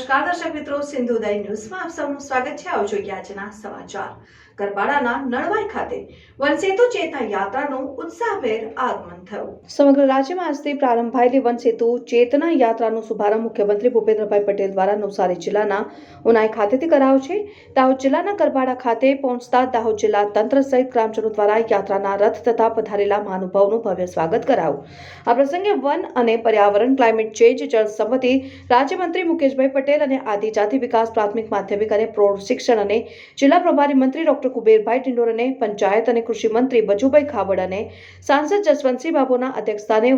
નમસ્કાર દર્શક મિત્રો સિંધુદય ન્યૂઝમાં આપ સૌનું સ્વાગત છે. આવો જોઈએ આજના સમાચાર. ગરબાડાના નળવાઈ ખાતે વનસેતુ ચેતના યાત્રાનું ઉત્સાહભેર આગમન થયું. સમગ્ર રાજ્યમાં આજથી પ્રારંભ થયેલી વનસેતુ ચેતના યાત્રાનો શુભારંભ મુખ્યમંત્રી ભૂપેન્દ્રભાઈ પટેલ દ્વારા નવસારી જિલ્લાના ઉનાઈ ખાતેથી કરાયો છે. દાહોદ જિલ્લાના ગરબાડા ખાતે પહોંચતા દાહોદ જિલ્લા તંત્ર સહિત ગ્રામજનો દ્વારા યાત્રાના રથ તથા પધારેલા મહાનુભાવનું ભવ્ય સ્વાગત કરાયું. આ પ્રસંગે વન અને પર્યાવરણ, ક્લાઇમેટ ચેન્જ, જળ સંમતિ રાજ્યમંત્રી મુકેશભાઈ પટેલ અને આદિજાતિ વિકાસ પ્રાથમિક માધ્યમિક અને પ્રૌઢ શિક્ષણ અને જિલ્લા પ્રભારી મંત્રી ડોક્ટર કુબેરભાઈ ડિંડોર અને પંચાયત અને કૃષિ મંત્રી બચુભાઈ ખાબડ અને સાંસદ જસવંતસિંહ બાબુના અધ્યક્ષસ્થાને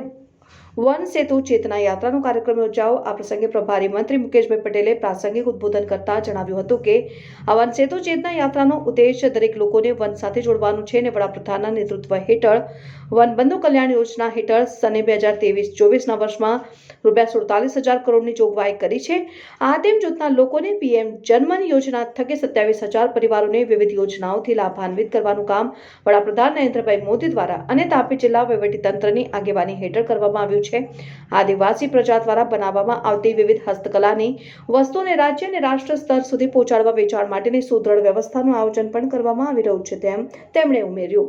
વન સેતુ ચેતના યાત્રાનો કાર્યક્રમ યોજાયો. આ પ્રસંગે પ્રભારી મંત્રી મુકેશભાઈ પટેલે પ્રાસંગિક ઉદ્બોધન કરતા જણાવ્યું હતું કે, આ વન સેતુ ચેતના યાત્રાનો ઉદ્દેશ દરેક લોકોને વન સાથે જોડવાનું છે અને વડાપ્રધાનના નેતૃત્વ હેઠળ વન બંધુ કલ્યાણ યોજના હેઠળ સને બે હજાર ત્રેવીસ ચોવીસના વર્ષમાં રૂપિયા સુડતાલીસ હજાર કરોડની જોગવાઈ કરી છે. આ તેમ જૂથના લોકોને પીએમ જનમન યોજના થકી સત્યાવીસ હજાર પરિવારોને વિવિધ યોજનાઓથી લાભાન્વિત કરવાનું કામ વડાપ્રધાન નરેન્દ્રભાઈ મોદી દ્વારા અને તાપી જિલ્લા વહીવટીતંત્રની આગેવાની હેઠળ કરવામાં આવ્યું છે. આદિવાસી પ્રજા દ્વારા બનાવવામાં આવતી વિવિધ હસ્તકલાની વસ્તુઓને રાજ્ય અને રાષ્ટ્ર સ્તર સુધી પહોંચાડવા વેચાણ માટેની સુદૃઢ વ્યવસ્થાનું આયોજન પણ કરવામાં આવી રહ્યું છે તેમ તેમણે ઉમેર્યું.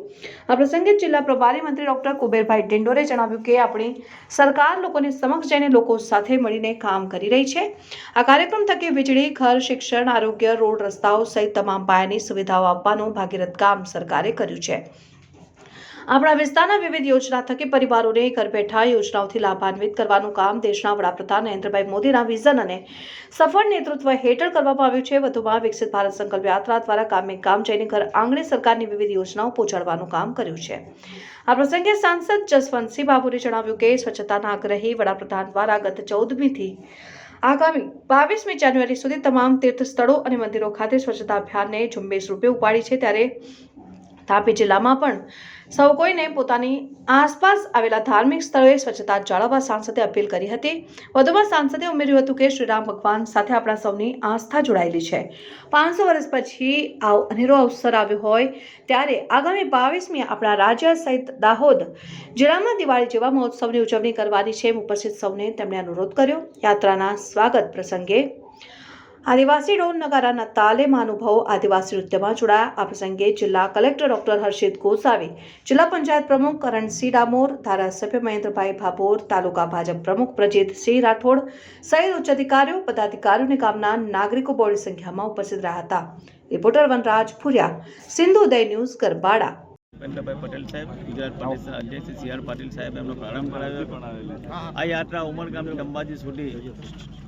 આ પ્રસંગે જિલ્લા પ્રભારી મંત્રી ડોક્ટર કુબેરભાઈ ડિંડોરે જણાવ્યું કે આપણી સરકાર લોકોની સમક્ષ જઈને લોકો સાથે મળીને કામ કરી રહી છે. આ કાર્યક્રમ થકી વીજળી, ઘર, શિક્ષણ, આરોગ્ય, રોડ રસ્તાઓ સહિત તમામ પાયાની સુવિધાઓ આપવાનું ભાગીરથ કામ સરકારે કર્યું છે. આપણા વિસ્તારના વિવિધ યોજના થકી પરિવારોને ઘર બેઠા યોજનાઓથી લાભાન્વિત કરવાનું કામ દેશના વડાપ્રધાન નરેન્દ્રભાઈ મોદીના વિઝન અને સફળ નેતૃત્વ હેઠળ કરવામાં આવ્યું છે. વધુમાં વિકસિત ભારત સંકલ્પ યાત્રા દ્વારા કામે કામ જઈને ઘર આંગણે સરકારની વિવિધ યોજનાઓ પહોંચાડવાનું કામ કર્યું છે. આ પ્રસંગે સાંસદ જસવંતસિંહ બાબુએ જણાવ્યું કે સ્વચ્છતાના આગ્રહી વડાપ્રધાન દ્વારા ગત ચૌદમીથી આગામી બાવીસમી જાન્યુઆરી સુધી તમામ તીર્થ સ્થળો અને મંદિરો ખાતે સ્વચ્છતા અભિયાનને ઝુંબેશ રૂપે ઉપાડી છે. ત્યારે તાપી જિલ્લામાં પણ સૌ કોઈને પોતાની આસપાસ આવેલા ધાર્મિક સ્થળોએ સ્વચ્છતા જાળવવા સાંસદે અપીલ કરી હતી. વધુમાં સાંસદે ઉમેર્યું હતું કે શ્રીરામ ભગવાન સાથે આપણા સૌની આસ્થા જોડાયેલી છે. પાંચસો વર્ષ પછી આવો અનેરો અવસર આવ્યો હોય ત્યારે આગામી બાવીસમી આપણા રાજ્ય સહિત દાહોદ જિલ્લામાં દિવાળી જેવા મહોત્સવની ઉજવણી કરવાની છે એમ ઉપસ્થિત સૌને તેમણે અનુરોધ કર્યો. યાત્રાના સ્વાગત પ્રસંગે આદિવાસી ડોન નગારાના તાલે મહાનુભાવો આદિવાસી નૃત્યમાં જોડાયા. આ પ્રસંગે જિલ્લા કલેક્ટર ડોક્ટર હર્ષિત ગોસાવી, જિલ્લા પંચાયત પ્રમુખ કરણસિંહ ડામોર ધારાસભ્ય મહેન્દ્રભાઈ ભાભોર, તાલુકા ભાજપ પ્રમુખ પ્રજીતસિંહ રાઠોડ, સહિત ઉચ્ચ અધિકારીઓ, પદાધિકારીઓને ગામના નાગરિકો બહોળી સંખ્યામાં ઉપસ્થિત રહ્યા હતા. Reporter Vanraj Bhuriya, Sindhu Uday news Garbada. Bhupendrabhai Patel સાહેબ ગુજરાત પ્રદેશ અધ્યક્ષ સી આર પાટીલ સાહેબ એમનો પ્રારંભ કરાવ્યો આ યાત્રા ઉમરગામથી અંબાજી સુધી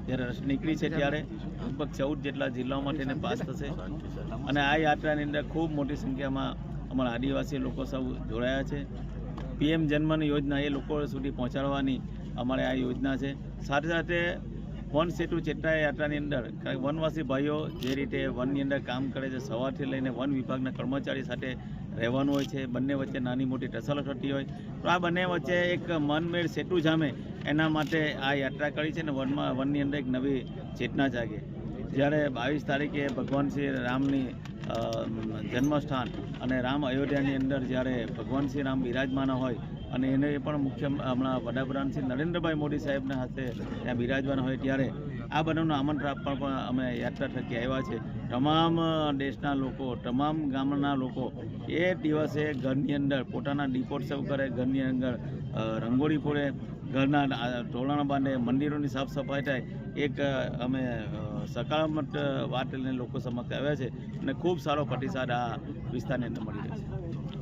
જ્યારે રસ નીકળી છે ત્યારે લગભગ ચૌદ જેટલા જિલ્લાઓમાં તેને પાસ થશે. અને આ યાત્રાની અંદર ખૂબ મોટી સંખ્યામાં અમારા આદિવાસી લોકો સૌ જોડાયા છે. પીએમ જન્મન યોજના એ લોકો સુધી પહોંચાડવાની અમારે આ યોજના છે. સાથે સાથે વન સેતુ ચેતના યાત્રાની અંદર વનવાસી ભાઈઓ જે રીતે વનની અંદર કામ કરે છે, સવારથી લઈને વન વિભાગના કર્મચારી સાથે રહેવાનું હોય છે, બંને વચ્ચે નાની મોટી ટસલો થતી હોય. તો આ બંને વચ્ચે એક મનમેળ સેતુ જામે, એના માટે આ યાત્રા કરી છે ને વનમાં વનની અંદર એક નવી ચેતના જાગે. જ્યારે બાવીસ તારીખે ભગવાન શ્રી રામની જન્મસ્થાન અને રામ અયોધ્યાની અંદર જ્યારે ભગવાન શ્રી રામ બિરાજમાના હોય અને એને પણ મુખ્ય હમણાં વડાપ્રધાન શ્રી નરેન્દ્રભાઈ મોદી સાહેબના હાથે ત્યાં બિરાજમાન હોય ત્યારે આ બંનેનું આમંત્રણ આપવા પણ અમે યાત્રા થકી આવ્યા છે. તમામ દેશના લોકો, તમામ ગામના લોકો એ દિવસે ઘરની અંદર પોતાના દીપોત્સવ કરે, ઘરની અંદર રંગોળી પૂરે ઘરના ધોરણ બાંધે, મંદિરોની સાફ સફાઈ થાય. એક અમે સકારાત્મક વાત લઈને લોકો સમક્ષ આવ્યા છે અને ખૂબ સારો પ્રતિસાદ આ વિસ્તારની અંદર મળી રહ્યો છે.